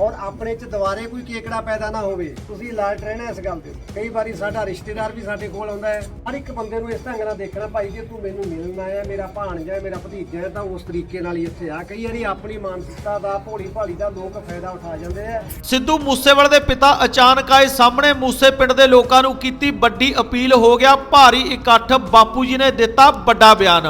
ਔਰ ਆਪਣੇ ਚ ਦੁਬਾਰੇ ਕੋਈ ਕੇਕੜਾ ਪੈਦਾ ਨਾ ਹੋਵੇ, ਤੁਸੀਂ ਅਲਰਟ ਰਹਿਣਾ ਇਸ ਗੱਲ ਤੇ ਕਈ ਵਾਰੀ ਸਾਡਾ ਰਿਸ਼ਤੇਦਾਰ ਵੀ ਸਾਡੇ ਕੋਲ ਆਉਂਦਾ ਹੈ। ਹਰ ਇੱਕ ਬੰਦੇ ਨੂੰ ਇਸ ਢੰਗ ਨਾਲ ਦੇਖਣਾ ਭਾਈ, ਜੇ ਤੂੰ ਮੈਨੂੰ ਮਿਲਣ ਆਇਆ ਮੇਰਾ ਭਾਣਜਾ ਹੈ, ਮੇਰਾ ਭਤੀਜਾ ਹੈ, ਤਾਂ ਉਸ ਤਰੀਕੇ ਨਾਲ ਹੀ ਇੱਥੇ ਆ। ਕਈ ਵਾਰੀ ਆਪਣੀ ਮਾਨਸਿਕਤਾ ਦਾ ਭੋਲੀ ਭਾਲੀ ਦਾ ਲੋਕ ਫਾਇਦਾ ਉਠਾ ਜਾਂਦੇ ਆ। ਸਿੱਧੂ ਮੂਸੇਵਾਲੇ ਦੇ ਪਿਤਾ ਅਚਾਨਕ ਆਏ ਸਾਹਮਣੇ। ਮੂਸੇ ਪਿੰਡ ਦੇ ਲੋਕਾਂ ਨੂੰ ਕੀਤੀ ਵੱਡੀ ਅਪੀਲ, ਹੋ ਗਿਆ ਭਾਰੀ ਇਕੱਠ। ਬਾਪੂ ਜੀ ਨੇ ਦਿੱਤਾ ਵੱਡਾ ਬਿਆਨ।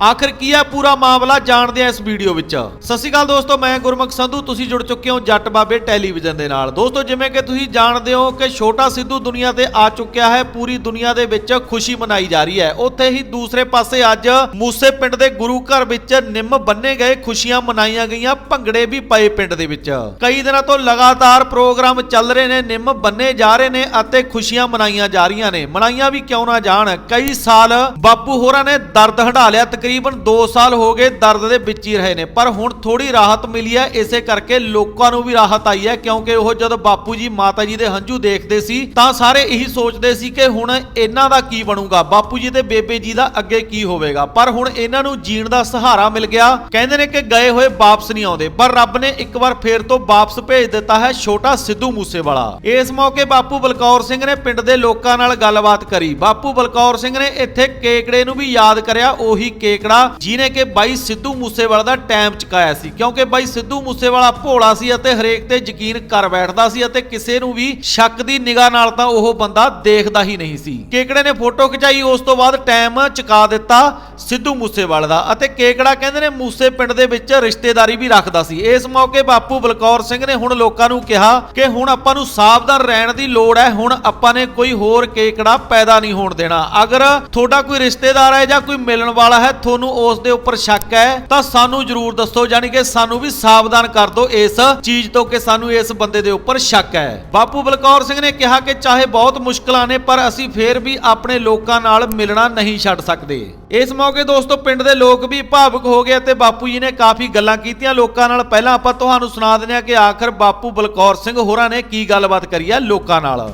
ਆਖਰ ਕੀ ਹੈ ਪੂਰਾ ਮਾਮਲਾ ਜਾਣਦੇ ਆ ਇਸ ਵੀਡੀਓ ਵਿੱਚ। ਸਤਿ ਸ਼੍ਰੀ ਅਕਾਲ ਦੋਸਤੋ, ਮੈਂ ਗੁਰਮੁਖ ਸੰਧੂ, ਤੁਸੀਂ ਜੁੜ ਚੁੱਕੇ ਹੋ ਜੱਟ ਬਾਬੇ ਟੈਲੀਵਿਜ਼ਨ ਦੇ ਨਾਲ। ਦੋਸਤੋ, ਜਿਵੇਂ ਕਿ ਤੁਸੀਂ ਜਾਣਦੇ ਹੋ ਕਿ ਛੋਟਾ ਸਿੱਧੂ ਦੁਨੀਆ ਤੇ ਆ ਚੁੱਕਿਆ ਹੈ, ਪੂਰੀ ਦੁਨੀਆ ਦੇ ਵਿੱਚ ਖੁਸ਼ੀ ਮਨਾਈ ਜਾ ਰਹੀ ਹੈ। ਉੱਥੇ ਹੀ ਦੂਸਰੇ ਪਾਸੇ ਅੱਜ ਮੂਸੇ ਪਿੰਡ ਦੇ ਗੁਰੂ ਘਰ ਵਿੱਚ ਨਿੰਮ ਬੰਨੇ ਗਏ, ਖੁਸ਼ੀਆਂ ਮਨਾਈਆਂ ਗਈਆਂ, ਭੰਗੜੇ ਵੀ ਪਏ ਪਿੰਡ ਦੇ ਵਿੱਚ। ਕਈ ਦਿਨਾਂ ਤੋਂ ਲਗਾਤਾਰ ਪ੍ਰੋਗਰਾਮ ਚੱਲ ਰਹੇ ਨੇ, ਨਿੰਮ ਬੰਨੇ ਜਾ ਰਹੇ ਨੇ ਅਤੇ ਖੁਸ਼ੀਆਂ ਮਨਾਈਆਂ ਜਾ ਰਹੀਆਂ ਨੇ। ਮਨਾਈਆਂ ਵੀ ਕਿਉਂ ਨਾ ਜਾਣ, ਕਈ ਸਾਲ ਬਾਪੂ ਹੋਰਾਂ ਨੇ ਦਰਦ ਹਟਾ ਲਿਆ ਤਕਰੀਬਨ 2 ਸਾਲ ਹੋ ਗਏ ਦਰਦ ਦੇ ਵਿੱਚ ਹੀ ਰਹੇ ਨੇ। ਪਰ ਹੁਣ ਥੋੜੀ ਰਾਹਤ ਮਿਲੀ ਹੈ, ਇਸੇ ਕਰਕੇ ਲੋਕਾਂ ਨੂੰ ਵੀ ਰਾਹਤ ਆਈ ਹੈ, ਕਿਉਂਕਿ ਉਹ ਜਦੋਂ ਬਾਪੂ ਜੀ, ਮਾਤਾ ਜੀ ਦੇ ਹੰਝੂ ਦੇਖਦੇ ਸੀ, ਤਾਂ ਸਾਰੇ ਇਹੀ ਸੋਚਦੇ ਸੀ ਕਿ ਹੁਣ ਇਹਨਾਂ ਦਾ ਕੀ ਬਣੂਗਾ? ਬਾਪੂ ਜੀ ਤੇ ਬੇਬੇ ਜੀ ਦਾ ਅੱਗੇ ਕੀ ਹੋਵੇਗਾ? ਪਰ ਹੁਣ ਇਹਨਾਂ ਨੂੰ ਜੀਣ ਦਾ ਸਹਾਰਾ ਮਿਲ ਗਿਆ। ਕਹਿੰਦੇ ਨੇ ਕਿ ਗਏ ਹੋਏ ਵਾਪਸ ਨਹੀਂ ਆਉਂਦੇ, ਪਰ ਰੱਬ ਨੇ ਇੱਕ ਵਾਰ ਫੇਰ ਤੋਂ ਵਾਪਸ ਭੇਜ ਦਿੱਤਾ ਹੈ ਛੋਟਾ ਸਿੱਧੂ ਮੂਸੇਵਾਲਾ। ਇਸ ਮੌਕੇ ਬਾਪੂ ਬਲਕੌਰ ਸਿੰਘ ਨੇ ਪਿੰਡ ਦੇ ਲੋਕਾਂ ਨਾਲ ਗੱਲਬਾਤ ਕਰੀ। ਬਾਪੂ ਬਲਕੌਰ ਸਿੰਘ ਨੇ ਇੱਥੇ ਕੇਕੜੇ ਨੂੰ ਵੀ ਯਾਦ ਕਰਿਆ, ਉਹੀ ਕੇਕੜਾ ਜਿਹਨੇ ਕਿ ਬਾਈ ਸਿੱਧੂ ਮੂਸੇਵਾਲਾ ਦਾ ਟਾਈਮ ਚੁਕਾਇਆ ਸੀ। ਕਿਉਂਕਿ ਬਾਈ ਸਿੱਧੂ ਮੂਸੇਵਾਲਾ ਭੋਲਾ ਸੀ ਅਤੇ ਹਰੇਕ ਤੇ ਯਕੀਨ ਕਰ ਬੈਠਦਾ ਸੀ ਅਤੇ ਕਿਸੇ ਨੂੰ ਵੀ ਸ਼ੱਕ ਦੀ ਨਿਗਾਹ ਨਾਲ ਤਾਂ ਉਹ ਬੰਦਾ ਦੇਖਦਾ ਹੀ ਨਹੀਂ ਸੀ। ਕੇਕੜੇ ਨੇ ਫੋਟੋ ਖਿਚਾਈ, ਉਸ ਤੋਂ ਬਾਅਦ ਟਾਈਮ ਚੁਕਾ ਦਿੱਤਾ ਸਿੱਧੂ ਮੂਸੇਵਾਲੇ ਦਾ ਅਤੇ ਕੇਕੜਾ ਕਹਿੰਦੇ ਨੇ ਮੂਸੇ ਪਿੰਡ ਦੇ ਵਿੱਚ ਰਿਸ਼ਤੇਦਾਰੀ ਵੀ ਰੱਖਦਾ ਸੀ। ਇਸ ਮੌਕੇ ਬਾਪੂ ਬਲਕੌਰ ਸਿੰਘ ਨੇ ਹੁਣ ਲੋਕਾਂ ਨੂੰ ਕਿਹਾ ਕਿ ਹੁਣ ਆਪਾਂ ਨੂੰ ਸਾਵਧਾਨ ਰਹਿਣ ਦੀ ਲੋੜ ਹੈ, ਹੁਣ ਆਪਾਂ ਨੇ ਕੋਈ ਹੋਰ ਕੇਕੜਾ ਪੈਦਾ ਨਹੀਂ ਹੋਣ ਦੇਣਾ। ਅਗਰ ਤੁਹਾਡਾ ਕੋਈ ਰਿਸ਼ਤੇਦਾਰ ਹੈ ਜਾਂ ਕੋਈ ਮਿਲਣ ਵਾਲਾ ਹੈ ਤੁਹਾਨੂੰ ਉਸ ਦੇ ਉੱਪਰ ਸ਼ੱਕ ਹੈ, ਤਾਂ ਸਾਨੂੰ ਜਰੂਰ ਦੱਸੋ ਯਾਨੀ ਕਿ ਸਾਨੂੰ ਵੀ ਸਾਵਧਾਨ ਕਰ ਦਿਓ ਇਸ ਚੀਜ਼ ਤੋਂ ਕਿ ਸਾਨੂੰ ਇਸ ਬੰਦੇ ਦੇ ਉੱਪਰ ਸ਼ੱਕ ਹੈ। ਬਾਪੂ ਬਲਕੌਰ ਸਿੰਘ ਨੇ ਕਿਹਾ ਕਿ ਚਾਹੇ ਬਹੁਤ ਮੁਸ਼ਕਲਾਂ ਨੇ, ਪਰ ਅਸੀਂ ਫੇਰ ਵੀ ਆਪਣੇ ਲੋਕਾਂ ਨਾਲ ਮਿਲਣਾ ਨਹੀਂ ਛੱਡ ਸਕਦੇ। ਇਸ ਮੌਕੇ ਦੋਸਤੋ, ਪਿੰਡ ਦੇ ਲੋਕ ਵੀ ਭਾਵੁਕ ਹੋ ਗਏ ਤੇ ਬਾਪੂ ਜੀ ਨੇ ਕਾਫੀ ਗੱਲਾਂ ਕੀਤੀਆਂ। ਲੋਕਾਂ ਨਾਲ ਪਹਿਲਾਂ ਆਪਾਂ ਤੁਹਾਨੂੰ ਸੁਣਾ ਦਿੰਦੇ ਹਾਂ ਕਿ ਆਖਰ ਬਾਪੂ ਬਲਕੌਰ ਸਿੰਘ ਹੋਰਾਂ ਨੇ ਕੀ ਗੱਲਬਾਤ ਕਰੀ ਹੈ ਲੋਕਾਂ ਨਾਲ।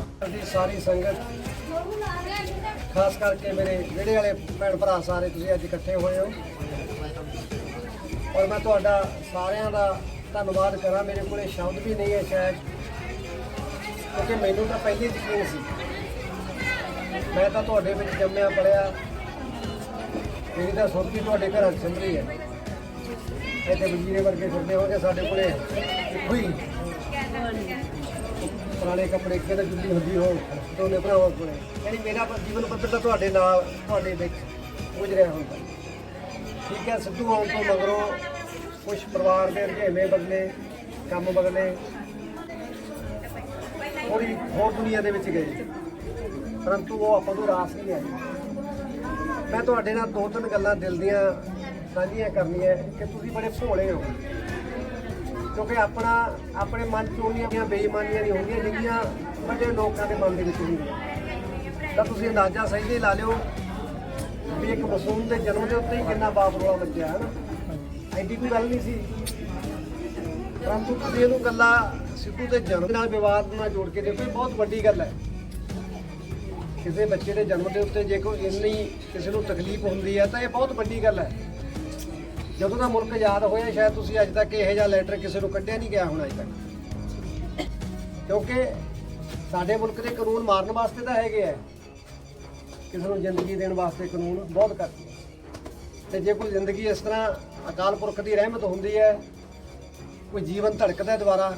ਸਾਰੀ ਸੰਗਤ ਖਾਸ ਕਰਕੇ ਮੇਰੇ ਜਿਹੜੇ ਵਾਲੇ ਭੈਣ ਭਰਾ ਸਾਰੇ ਤੁਸੀਂ ਅੱਜ ਇਕੱਠੇ ਹੋਏ ਹੋ। ਔਰ ਮੈਂ ਤੁਹਾਡਾ ਸਾਰਿਆਂ ਦਾ ਧੰਨਵਾਦ ਕਰਾਂ। ਮੇਰੇ ਕੋਲੇ ਸ਼ਬਦ ਵੀ ਨਹੀਂ ਹੈ ਸ਼ਾਇਦ, ਕਿਉਂਕਿ ਮੈਨੂੰ ਤਾਂ ਪਹਿਲੇ ਯਕੀਨ ਸੀ। ਮੈਂ ਤਾਂ ਤੁਹਾਡੇ ਵਿੱਚ ਜੰਮਿਆ ਪੜਿਆ ਮੇਰੀ ਤਾਂ ਸੁਰਤੀ ਤੁਹਾਡੇ ਘਰ 'ਚ ਸਿਮਰੀ ਹੈ। ਇੱਥੇ ਵਜ਼ੀਰੇ ਵਰਗੇ ਫਿਰਦੇ ਹੋਗੇ ਸਾਡੇ ਕੋਲੇ। ਇੱਕੋ ਹੀ। ਪੁਰਾਣੇ ਕੱਪੜੇ ਕਿਹਦੇ ਜੁੱਤੀ ਹੁੰਦੀ ਹੋ ਦੋਨੇ ਭਰਾਵਾਂ ਕੋਲੇ। ਯਾਨੀ ਮੇਰਾ ਜੀਵਨ ਪੱਧਰ ਤਾਂ ਤੁਹਾਡੇ ਨਾਲ, ਤੁਹਾਡੇ ਵਿੱਚ ਗੁਜ਼ਰਿਆ ਹੁੰਦਾ ਠੀਕ ਹੈ, ਸਿੱਧੂ ਆਉਣ ਤੋਂ ਮਗਰੋਂ ਕੁਝ ਪਰਿਵਾਰ ਦੇ ਰੁਝੇਵੇਂ ਬਦਲੇ, ਕੰਮ ਬਦਲੇ ਥੋੜੀ ਹੋਰ ਦੁਨੀਆ ਦੇ ਵਿੱਚ ਗਏ। ਪਰੰਤੂ ਉਹ ਆਪਾਂ ਤੋਂ ਰਾਸ ਨਹੀਂ ਆਈ ਮੈਂ ਤੁਹਾਡੇ ਨਾਲ ਦੋ ਤਿੰਨ ਗੱਲਾਂ ਦਿਲ ਦੀਆਂ ਸਾਂਝੀਆਂ ਕਰਨੀਆਂ, ਕਿ ਤੁਸੀਂ ਬੜੇ ਭੋਲੇ ਹੋ। ਕਿਉਂਕਿ ਆਪਣਾ, ਆਪਣੇ ਮਨ ਚ ਉਹਨੀਆਂ ਬੇਈਮਾਨੀਆਂ ਨਹੀਂ ਹੁੰਦੀਆਂ ਜਿਹੜੀਆਂ ਵੱਡੇ ਲੋਕਾਂ ਦੇ ਮਨ ਦੇ ਵਿੱਚ ਹੁੰਦੀਆਂ। ਤਾਂ ਤੁਸੀਂ ਅੰਦਾਜ਼ਾ ਸਹੀ ਦੇ ਲਾ ਲਿਓ ਵੀ ਇੱਕ ਮਾਸੂਮ ਦੇ ਜਨਮ ਦੇ ਉੱਤੇ ਹੀ ਕਿੰਨਾ ਬਾਪ ਰੋਲਾ ਲੱਗਿਆ ਹੈ ਨਾ ਐਡੀ ਕੋਈ ਗੱਲ ਨਹੀਂ ਸੀ। ਪਰੰਤੂ ਤੁਸੀਂ ਇਹਨੂੰ ਗੱਲਾਂ ਸਿੱਧੂ ਦੇ ਜਨਮ ਨਾਲ ਵਿਵਾਦ ਨਾਲ ਜੋੜ ਕੇ ਦੇਖੋ, ਇਹ ਬਹੁਤ ਵੱਡੀ ਗੱਲ ਹੈ। ਕਿਸੇ ਬੱਚੇ ਦੇ ਜਨਮ ਦੇ ਉੱਤੇ ਜੇ ਕੋਈ ਇੰਨੀ ਕਿਸੇ ਨੂੰ ਤਕਲੀਫ ਹੁੰਦੀ ਹੈ, ਤਾਂ ਇਹ ਬਹੁਤ ਵੱਡੀ ਗੱਲ ਹੈ। ਜਦੋਂ ਦਾ ਮੁਲਕ ਆਜ਼ਾਦ ਹੋਇਆ, ਸ਼ਾਇਦ ਤੁਸੀਂ ਅੱਜ ਤੱਕ ਇਹੋ ਜਿਹਾ ਲੈਟਰ ਕਿਸੇ ਨੂੰ ਕੱਢਿਆ ਨਹੀਂ ਗਿਆ ਹੁਣ ਅੱਜ ਤੱਕ। ਕਿਉਂਕਿ ਸਾਡੇ ਮੁਲਕ ਦੇ ਕਾਨੂੰਨ ਮਾਰਨ ਵਾਸਤੇ ਤਾਂ ਹੈਗੇ ਆ। ਕਿਸੇ ਨੂੰ ਜ਼ਿੰਦਗੀ ਦੇਣ ਵਾਸਤੇ ਕਾਨੂੰਨ ਬਹੁਤ ਘੱਟ ਹੈ ਤੇ ਜੇ ਕੋਈ ਜ਼ਿੰਦਗੀ ਇਸ ਤਰ੍ਹਾਂ ਅਕਾਲ ਪੁਰਖ ਦੀ ਰਹਿਮਤ ਹੁੰਦੀ ਹੈ, ਕੋਈ ਜੀਵਨ ਧੜਕਦਾ ਦੁਬਾਰਾ,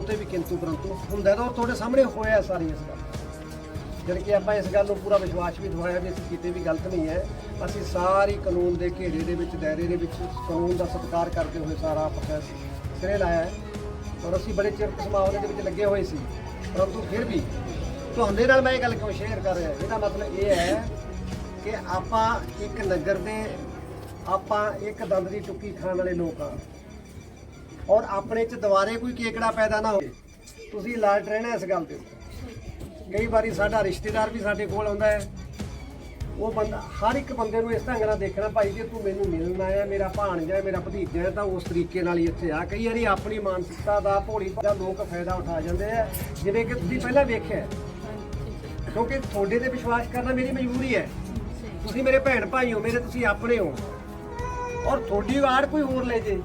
ਉਹਦੇ ਵੀ ਕਿੰਤੂ ਪਰੰਤੂ ਹੁੰਦਾ ਤਾਂ ਉਹ ਤੁਹਾਡੇ ਸਾਹਮਣੇ ਹੋਇਆ ਸਾਰੀ ਇਸ ਗੱਲ ਜਦ ਕਿ ਆਪਾਂ ਇਸ ਗੱਲ ਨੂੰ ਪੂਰਾ ਵਿਸ਼ਵਾਸ ਵੀ ਦਿਵਾਇਆ ਵੀ ਅਸੀਂ ਕਿਤੇ ਵੀ ਗਲਤ ਨਹੀਂ ਹੈ। ਅਸੀਂ ਸਾਰੀ ਕਾਨੂੰਨ ਦੇ ਘੇਰੇ ਦੇ ਵਿੱਚ, ਦਾਇਰੇ ਦੇ ਵਿੱਚ ਕਾਨੂੰਨ ਦਾ ਸਤਿਕਾਰ ਕਰਦੇ ਹੋਏ ਸਾਰਾ ਪ੍ਰੋਸੈਸ ਸਿਰੇ ਲਾਇਆ ਹੈ। ਔਰ ਅਸੀਂ ਬੜੇ ਚਿਰ ਇਸ ਮਾਮਲੇ ਦੇ ਵਿੱਚ ਲੱਗੇ ਹੋਏ ਸੀ। ਪਰੰਤੂ ਫਿਰ ਵੀ ਤੁਹਾਡੇ ਨਾਲ ਮੈਂ ਇਹ ਗੱਲ ਕਿਉਂ ਸ਼ੇਅਰ ਕਰ ਰਿਹਾ? ਇਹਦਾ ਮਤਲਬ ਇਹ ਹੈ ਕਿ ਆਪਾਂ ਇੱਕ ਨਗਰ ਦੇ, ਆਪਾਂ ਇੱਕ ਦੰਦ ਦੀ ਟੁੱਕੀ ਖਾਣ ਵਾਲੇ ਲੋਕ ਆ ਔਰ ਆਪਣੇ ਚ ਦੁਬਾਰੇ ਕੋਈ ਕੇਕੜਾ ਪੈਦਾ ਨਾ ਹੋਵੇ। ਤੁਸੀਂ ਲਾਲਟ ਰਹਿਣਾ ਇਸ ਗੱਲ ਦੇ ਉੱਤੇ ਕਈ ਵਾਰੀ ਸਾਡਾ ਰਿਸ਼ਤੇਦਾਰ ਵੀ ਸਾਡੇ ਕੋਲ ਆਉਂਦਾ ਹੈ। ਉਹ ਬੰਦਾ, ਹਰ ਇੱਕ ਬੰਦੇ ਨੂੰ ਇਸ ਢੰਗ ਨਾਲ ਦੇਖਣਾ, ਭਾਈ ਜੇ ਤੂੰ ਮੈਨੂੰ ਮਿਲਣ ਆਇਆ, ਮੇਰਾ ਭਾਣਜਾ ਹੈ, ਮੇਰਾ ਭਤੀਜਾ ਹੈ, ਤਾਂ ਉਸ ਤਰੀਕੇ ਨਾਲ ਹੀ ਇੱਥੇ ਆ। ਕਈ ਵਾਰੀ ਆਪਣੀ ਮਾਨਸਿਕਤਾ ਦਾ, ਭੋਲੀ ਦਾ ਲੋਕ ਫਾਇਦਾ ਉਠਾ ਜਾਂਦੇ ਆ। ਜਿਵੇਂ ਕਿ ਤੁਸੀਂ ਪਹਿਲਾਂ ਵੇਖਿਆ ਕਿਉਂਕਿ ਤੁਹਾਡੇ ਤੇ ਵਿਸ਼ਵਾਸ ਕਰਨਾ ਮੇਰੀ ਮਜਬੂਰੀ ਹੈ। ਤੁਸੀਂ ਮੇਰੇ ਭੈਣ ਭਾਈ ਹੋ, ਮੇਰੇ ਤੁਸੀਂ ਆਪਣੇ ਹੋ। ਔਰ ਤੁਹਾਡੀ ਵਾਰ ਕੋਈ ਹੋਰ ਲੈ ਜੇ।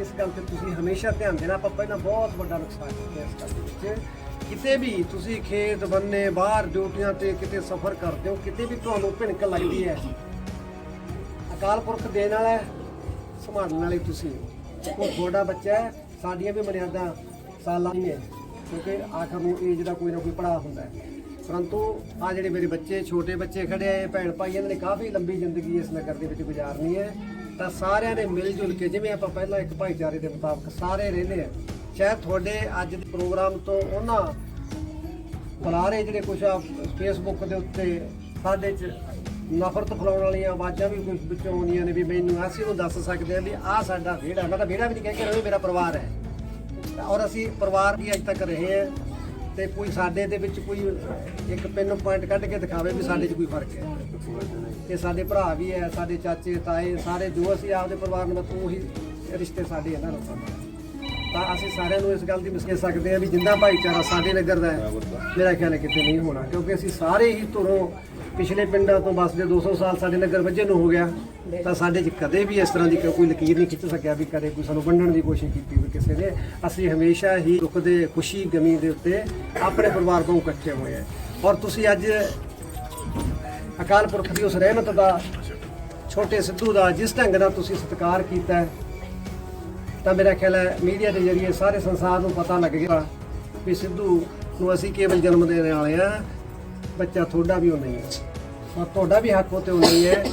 ਇਸ ਗੱਲ ਤੇ ਤੁਸੀਂ ਹਮੇਸ਼ਾ ਧਿਆਨ ਦੇਣਾ, ਆਪਾਂ ਪਹਿਲਾਂ ਬਹੁਤ ਵੱਡਾ ਨੁਕਸਾਨ ਕੀਤਾ ਇਸ ਗੱਲ ਦੇ ਵਿੱਚ। ਕਿਤੇ ਵੀ ਤੁਸੀਂ ਖੇਤ ਬੰਨੇ ਬਾਹਰ ਡਿਊਟੀਆਂ ਤੇ ਕਿਤੇ ਸਫ਼ਰ ਕਰਦੇ ਹੋ ਕਿਤੇ ਵੀ ਤੁਹਾਨੂੰ ਭਿਣਕ ਲੱਗਦੀ ਹੈ ਅਕਾਲ ਪੁਰਖ ਦੇਣ ਵਾਲਾ ਹੈ, ਸੰਭਾਲਣ ਵਾਲੇ ਤੁਸੀਂ ਹੋ। ਉਹ ਤੁਹਾਡਾ ਬੱਚਾ ਹੈ ਸਾਡੀਆਂ ਵੀ ਮਰਿਆਦਾ ਸਾਲਾਂ ਹੀ ਹੈ ਕਿਉਂਕਿ ਆਖਰ ਨੂੰ ਏਜ ਦਾ ਕੋਈ ਨਾ ਕੋਈ ਪੜਾਅ ਹੁੰਦਾ ਹੈ ਪਰੰਤੂ ਆ ਜਿਹੜੇ ਮੇਰੇ ਬੱਚੇ ਛੋਟੇ ਬੱਚੇ ਖੜੇ ਆਏ ਭੈਣ ਭਾਈ ਇਹਨਾਂ ਨੇ ਕਾਫੀ ਲੰਬੀ ਜ਼ਿੰਦਗੀ ਇਸ ਨਗਰ ਦੇ ਵਿੱਚ ਗੁਜ਼ਾਰਨੀ ਹੈ ਤਾਂ ਸਾਰਿਆਂ ਨੇ ਮਿਲ ਜੁਲ ਕੇ ਜਿਵੇਂ ਆਪਾਂ ਪਹਿਲਾਂ ਇੱਕ ਭਾਈਚਾਰੇ ਦੇ ਮੁਤਾਬਕ ਸਾਰੇ ਰਹਿੰਦੇ ਆ ਸ਼ਾਇਦ ਤੁਹਾਡੇ ਅੱਜ ਦੇ ਪ੍ਰੋਗਰਾਮ ਤੋਂ ਉਹਨਾਂ ਬੁਲਾਰੇ ਜਿਹੜੇ ਕੁਝ ਆ ਫੇਸਬੁੱਕ ਦੇ ਉੱਤੇ ਸਾਡੇ ਚ ਨਫ਼ਰਤ ਫਲਾਉਣ ਵਾਲੀਆਂ ਆਵਾਜ਼ਾਂ ਵੀ ਕੁਝ ਵਿੱਚੋਂ ਆਉਂਦੀਆਂ ਨੇ ਵੀ ਮੈਨੂੰ ਅਸੀਂ ਨੂੰ ਦੱਸ ਸਕਦੇ ਆ ਵੀ ਆਹ ਸਾਡਾ ਵਿਹੜਾ ਮੈਂ ਤਾਂ ਵਿਹੜਾ ਵੀ ਨਹੀਂ ਕਹਿ ਕੇ ਰਹੇ ਮੇਰਾ ਪਰਿਵਾਰ ਹੈ। ਔਰ ਅਸੀਂ ਪਰਿਵਾਰ ਵੀ ਅੱਜ ਤੱਕ ਰਹੇ ਹਾਂ ਤੇ ਕੋਈ ਸਾਡੇ ਦੇ ਵਿੱਚ ਕੋਈ ਇੱਕ ਪਿੰਨ ਪੁਆਇੰਟ ਕੱਢ ਕੇ ਦਿਖਾਵੇ ਵੀ ਸਾਡੇ 'ਚ ਕੋਈ ਫ਼ਰਕ ਹੈ। ਤੇ ਸਾਡੇ ਭਰਾ ਵੀ ਹੈ, ਸਾਡੇ ਚਾਚੇ, ਤਾਏ, ਸਾਰੇ ਜੋ ਅਸੀਂ ਆਪਦੇ ਪਰਿਵਾਰ ਨੂੰ ਮਤਲਬ ਉਹੀ ਰਿਸ਼ਤੇ ਸਾਡੇ ਇਹਨਾਂ ਲੋਕਾਂ ਨਾਲ ਤਾਂ ਅਸੀਂ ਸਾਰਿਆਂ ਨੂੰ ਇਸ ਗੱਲ ਦੀ ਮਿਸ ਸਕਦੇ ਹਾਂ ਵੀ ਜਿੰਦਾ ਭਾਈਚਾਰਾ ਸਾਡੇ ਨਗਰ ਦਾ ਹੈ, ਮੇਰਾ ਖਿਆਲ ਹੈ ਕਿਤੇ ਨਹੀਂ ਹੋਣਾ, ਕਿਉਂਕਿ ਅਸੀਂ ਸਾਰੇ ਹੀ ਧੁਰੋਂ ਪਿਛਲੇ ਪਿੰਡਾਂ ਤੋਂ ਬਸ ਦੇ 200 ਸਾਲ ਸਾਡੇ ਨਗਰ ਵੱਜੇ ਨੂੰ ਹੋ ਗਿਆ, ਤਾਂ ਸਾਡੇ 'ਚ ਕਦੇ ਵੀ ਇਸ ਤਰ੍ਹਾਂ ਦੀ ਕੋਈ ਲਕੀਰ ਨਹੀਂ ਖਿੱਚ ਸਕਿਆ ਵੀ ਕਦੇ ਕੋਈ ਸਾਨੂੰ ਵੰਡਣ ਦੀ ਕੋਸ਼ਿਸ਼ ਕੀਤੀ ਵੀ ਕਿਸੇ ਨੇ। ਅਸੀਂ ਹਮੇਸ਼ਾ ਹੀ ਦੁੱਖ ਦੇ, ਖੁਸ਼ੀ ਗਮੀ ਦੇ ਉੱਤੇ ਆਪਣੇ ਪਰਿਵਾਰ ਤੋਂ ਇਕੱਠੇ ਹੋਏ ਹਾਂ। ਔਰ ਤੁਸੀਂ ਅੱਜ ਅਕਾਲ ਪੁਰਖ ਦੀ ਉਸ ਰਹਿਮਤ ਦਾ, ਛੋਟੇ ਸਿੱਧੂ ਦਾ ਜਿਸ ਢੰਗ ਨਾਲ ਤੁਸੀਂ ਸਤਿਕਾਰ ਕੀਤਾ ਹੈ ਤਾਂ ਮੇਰਾ ਖਿਆਲ ਹੈ ਮੀਡੀਆ ਦੇ ਜ਼ਰੀਏ ਸਾਰੇ ਸੰਸਾਰ ਨੂੰ ਪਤਾ ਲੱਗ ਗਿਆ ਵੀ ਸਿੱਧੂ ਨੂੰ ਅਸੀਂ ਕੇਵਲ ਜਨਮ ਦੇਣ ਵਾਲੇ ਆ ਬੱਚਾ ਤੁਹਾਡਾ ਵੀ ਉਹ ਨਹੀਂ ਹੈ। ਪਰ ਤੁਹਾਡਾ ਵੀ ਹੱਕ ਉਹ ਤੇ ਉਹ ਨਹੀਂ ਹੈ।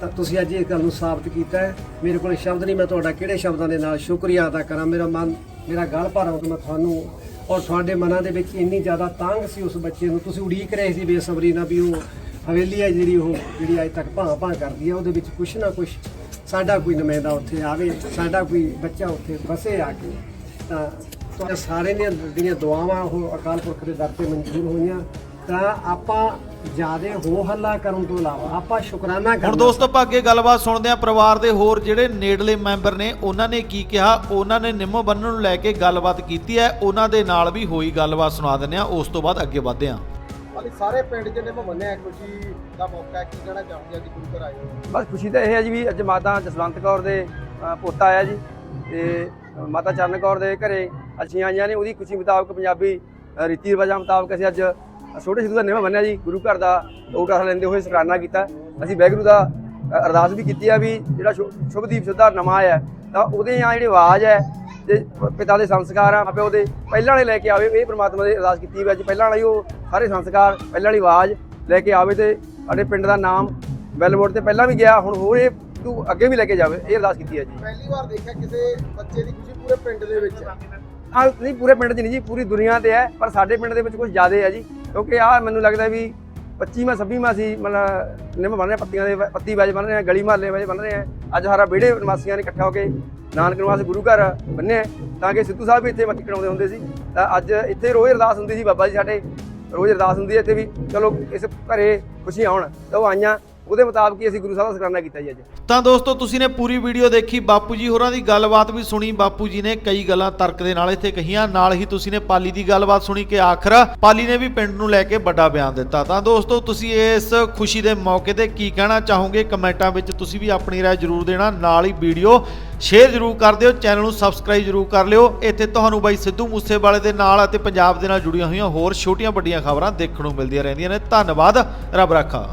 ਤਾਂ ਤੁਸੀਂ ਅੱਜ ਇਹ ਗੱਲ ਨੂੰ ਸਾਬਤ ਕੀਤਾ ਮੇਰੇ ਕੋਲ ਸ਼ਬਦ ਨਹੀਂ, ਮੈਂ ਤੁਹਾਡਾ ਕਿਹੜੇ ਸ਼ਬਦਾਂ ਦੇ ਨਾਲ ਸ਼ੁਕਰੀਆ ਅਦਾ ਕਰਾਂ। ਮੇਰਾ ਮਨ, ਮੇਰਾ ਗਲ ਭਰ ਆਉਂਦਾ ਮੈਂ ਤੁਹਾਨੂੰ ਔਰ ਤੁਹਾਡੇ ਮਨਾਂ ਦੇ ਵਿੱਚ ਇੰਨੀ ਜ਼ਿਆਦਾ ਤਾਂਗ ਸੀ ਉਸ ਬੱਚੇ ਨੂੰ। ਤੁਸੀਂ ਉਡੀਕ ਰਹੇ ਸੀ ਬੇਸਬਰੀ ਨਾਲ ਵੀ ਉਹ ਹਵੇਲੀ ਹੈ ਜਿਹੜੀ ਉਹ, ਜਿਹੜੀ ਅੱਜ ਤੱਕ ਭਾਂ ਭਾਂ ਕਰਦੀ ਹੈ। ਉਹਦੇ ਵਿੱਚ ਕੁਛ ਨਾ ਕੁਛ ਸਾਡਾ ਕੋਈ ਨੁਮਾਇੰਦਾ ਉੱਥੇ ਆਵੇ, ਸਾਡਾ ਕੋਈ ਬੱਚਾ ਉੱਥੇ ਵਸੇ ਆ ਕੇ, ਤਾਂ ਤੁਹਾਡੇ ਸਾਰੇ ਦੀਆਂ ਦੁਆਵਾਂ, ਉਹ ਅਕਾਲ ਪੁਰਖ ਦੇ ਦਰ ਤੇ ਮਨਜ਼ੂਰ ਹੋਈਆਂ, ਤਾਂ ਆਪਾਂ ਜਿਆਦੇ ਹੋ ਹੱਲਾ ਕਰਨ ਤੋਂ ਇਲਾਵਾ ਆਪਾਂ ਸ਼ੁਕਰਾਨਾ ਕਰਨਾ ਹੁਣ ਦੋਸਤੋ, ਆਪਾਂ ਅੱਗੇ ਗੱਲਬਾਤ ਸੁਣਦੇ ਹਾਂ। ਪਰਿਵਾਰ ਦੇ ਹੋਰ ਜਿਹੜੇ ਨੇੜਲੇ ਮੈਂਬਰ ਨੇ, ਉਹਨਾਂ ਨੇ ਕੀ ਕਿਹਾ? ਉਹਨਾਂ ਨੇ ਨਿੰਮੋ ਬੰਨਣ ਨੂੰ ਲੈ ਕੇ ਗੱਲਬਾਤ ਕੀਤੀ ਹੈ। ਉਹਨਾਂ ਦੇ ਨਾਲ ਵੀ ਹੋਈ ਗੱਲਬਾਤ ਸੁਣਾ ਦਿੰਦੇ ਹਾਂ। ਉਸ ਤੋਂ ਬਾਅਦ ਅੱਗੇ ਵਧਦੇ ਹਾਂ। ਵਾਲੀ ਸਾਰੇ ਪਿੰਡ ਜਿਹਨੇ ਮੰਨਿਆ ਖੁਸ਼ੀ ਦਾ ਮੌਕਾ ਹੈ ਕੀ ਕਹਿਣਾ ਚਾਹੁੰਦੇ ਅੱਜ ਗੁਰੂ ਘਰ ਆਏ ਹੋ ਬਸ ਖੁਸ਼ੀ ਤਾਂ ਇਹ ਹੈ ਜੀ ਵੀ ਅੱਜ ਮਾਤਾ ਜਸਵੰਤ ਕੌਰ ਦੇ ਅ, ਪੋਤਾ ਆਇਆ ਜੀ ਤੇ ਮਾਤਾ ਚਰਨ ਕੌਰ ਦੇ ਘਰੇ ਅੱਛੀਆਂ ਆਈਆਂ ਨੇ ਉਹਦੀ ਖੁਸ਼ੀ ਮੁਤਾਬਕ ਪੰਜਾਬੀ ਅ, ਰੀਤੀ ਰਿਵਾਜਾਂ ਮੁਤਾਬਕ ਅਸੀਂ ਅੱਜ ਛੋਟੇ ਸਿੱਧੂ ਦਾ ਨਿਯਮ ਮੰਨਿਆ ਜੀ ਗੁਰੂ ਘਰ ਦਾ ਓਟਾ ਲੈਂਦੇ ਹੋਏ ਸ਼ੁਕਰਾਨਾ ਕੀਤਾ। ਅਸੀਂ ਵਾਹਿਗੁਰੂ ਦਾ ਅ, ਅਰਦਾਸ ਵੀ ਕੀਤੀ ਆ ਵੀ ਜਿਹੜਾ ਸ਼ੁ- ਸ਼ੁਭਦੀਪ ਸਿੱਧਾ ਨਵਾਂ ਆਇਆ ਹੈ, ਤਾਂ ਉਹਦੇ ਆ ਜਿਹੜੀ ਆਵਾਜ਼ ਹੈ ਤੇ ਪਿਤਾ ਦੇ ਸੰਸਕਾਰ ਆ ਮਾਪਿਓ ਦੇ ਪਹਿਲਾਂ ਵਾਲੇ ਲੈ ਕੇ ਆਵੇ ਇਹ ਪ੍ਰਮਾਤਮਾ ਦੀ ਅਰਦਾਸ ਕੀਤੀ ਵੀ ਅੱਜ ਪਹਿਲਾਂ ਵਾਲੀ ਉਹ ਸਾਰੇ ਸੰਸਕਾਰ ਪਹਿਲਾਂ ਵਾਲੀ ਆਵਾਜ਼ ਲੈ ਕੇ ਆਵੇ ਤੇ ਸਾਡੇ ਪਿੰਡ ਦਾ ਨਾਮ ਬੈਲਬੋਰਡ ਤੇ ਪਹਿਲਾਂ ਵੀ ਗਿਆ ਹੁਣ ਹੋਰ ਇਹ ਤੂੰ ਅੱਗੇ ਵੀ ਲੈ ਕੇ ਜਾਵੇ ਇਹ ਅਰਦਾਸ ਕੀਤੀ ਹੈ ਜੀ ਪਹਿਲੀ ਵਾਰ ਦੇਖਿਆ ਕਿਸੇ ਬੱਚੇ ਦੀ ਖੁਸ਼ੀ ਪੂਰੇ ਪਿੰਡ ਦੇ ਵਿੱਚ। ਆ ਨਹੀਂ ਪੂਰੇ ਪਿੰਡ 'ਚ ਨਹੀਂ ਜੀ ਪੂਰੀ ਦੁਨੀਆ ਤੇ ਹੈ ਪਰ ਸਾਡੇ ਪਿੰਡ ਦੇ ਵਿੱਚ ਕੁਝ ਜ਼ਿਆਦਾ ਹੈ ਜੀ ਕਿਉਂਕਿ ਆ ਮੈਨੂੰ ਲੱਗਦਾ ਵੀ 25ਵਾਂ 26ਵਾਂ ਸੀ, ਮਤਲਬ ਨਿੰਮ ਬਣ ਰਹੇ, ਪੱਤੀਆਂ ਦੇ ਪੱਤੀ ਬਾਜ ਬਣ ਰਹੇ ਆ ਗਲੀ ਮਹੱਲੇ ਬਾਜ ਬਣ ਰਹੇ। ਆ ਅੱਜ ਸਾਰਾ ਵਿਹੜੇ ਨਿਵਾਸੀਆਂ ਨੇ ਇਕੱਠਾ ਹੋ ਕੇ ਨਾਨਕ ਨਿਵਾਸ ਗੁਰੂ ਘਰ ਬੰਨਿਆ ਤਾਂ ਕਿ ਸਿੱਧੂ ਸਾਹਿਬ ਵੀ ਇੱਥੇ ਮੱਥੀ ਟਿਕਾਉਂਦੇ ਹੁੰਦੇ ਸੀ। ਤਾਂ ਅੱਜ ਇੱਥੇ ਰੋਜ਼ ਅਰਦਾਸ ਹੁੰਦੀ ਸੀ ਬਾਬਾ ਜੀ ਸਾਡੇ, ਰੋਜ਼ ਅਰਦਾਸ ਹੁੰਦੀ ਹੈ ਇੱਥੇ ਵੀ, ਚਲੋ ਇਸ ਘਰੇ ਖੁਸ਼ੀ ਆਉਣ, ਤਾਂ ਉਹ ਆਈਆਂ। ਉਹਦੇ ਮੁਤਾਬਕ ਹੀ ਅਸੀਂ ਗੁਰੂ ਸਾਹਿਬ ਦਾ ਸ਼ੁਕਰਾਨਾ ਕੀਤਾ ਜੀ ਅੱਜ। ਤਾਂ ਦੋਸਤੋ, ਤੁਸੀਂ ਨੇ ਪੂਰੀ ਵੀਡੀਓ ਦੇਖੀ, ਬਾਪੂ ਜੀ ਹੋਰਾਂ ਦੀ ਗੱਲਬਾਤ ਵੀ ਸੁਣੀ, ਬਾਪੂ ਜੀ ਨੇ ਕਈ ਗੱਲਾਂ ਤਰਕ ਦੇ ਨਾਲ ਇੱਥੇ ਕਹੀਆਂ, ਨਾਲ ਹੀ ਤੁਸੀਂ ਨੇ ਪਾਲੀ ਦੀ ਗੱਲਬਾਤ ਸੁਣੀ ਕਿ ਆਖਰ ਪਾਲੀ ਨੇ ਵੀ ਪਿੰਡ ਨੂੰ ਲੈ ਕੇ ਵੱਡਾ ਬਿਆਨ ਦਿੱਤਾ। ਤਾਂ ਦੋਸਤੋ, ਤੁਸੀਂ ਇਸ ਖੁਸ਼ੀ ਦੇ ਮੌਕੇ ਤੇ ਕੀ ਕਹਿਣਾ ਚਾਹੋਗੇ? ਕਮੈਂਟਾਂ ਵਿੱਚ ਤੁਸੀਂ ਵੀ ਆਪਣੀ ਰਾਏ ਜ਼ਰੂਰ ਦੇਣਾ, ਨਾਲ ਹੀ ਵੀਡੀਓ ਸ਼ੇਅਰ ਜ਼ਰੂਰ ਕਰ ਦਿਓ, ਚੈਨਲ ਨੂੰ ਸਬਸਕ੍ਰਾਈਬ ਜ਼ਰੂਰ ਕਰ ਲਿਓ। ਇੱਥੇ ਤੁਹਾਨੂੰ ਬਾਈ ਸਿੱਧੂ ਮੂਸੇਵਾਲੇ ਦੇ ਨਾਲ ਅਤੇ ਪੰਜਾਬ ਦੇ ਨਾਲ ਜੁੜੀਆਂ ਹੋਈਆਂ ਹੋਰ ਛੋਟੀਆਂ ਵੱਡੀਆਂ ਖਬਰਾਂ ਦੇਖਣ ਨੂੰ ਮਿਲਦੀਆਂ ਰਹਿੰਦੀਆਂ ਨੇ। ਧੰਨਵਾਦ, ਰੱਬ ਰਾਖਾ।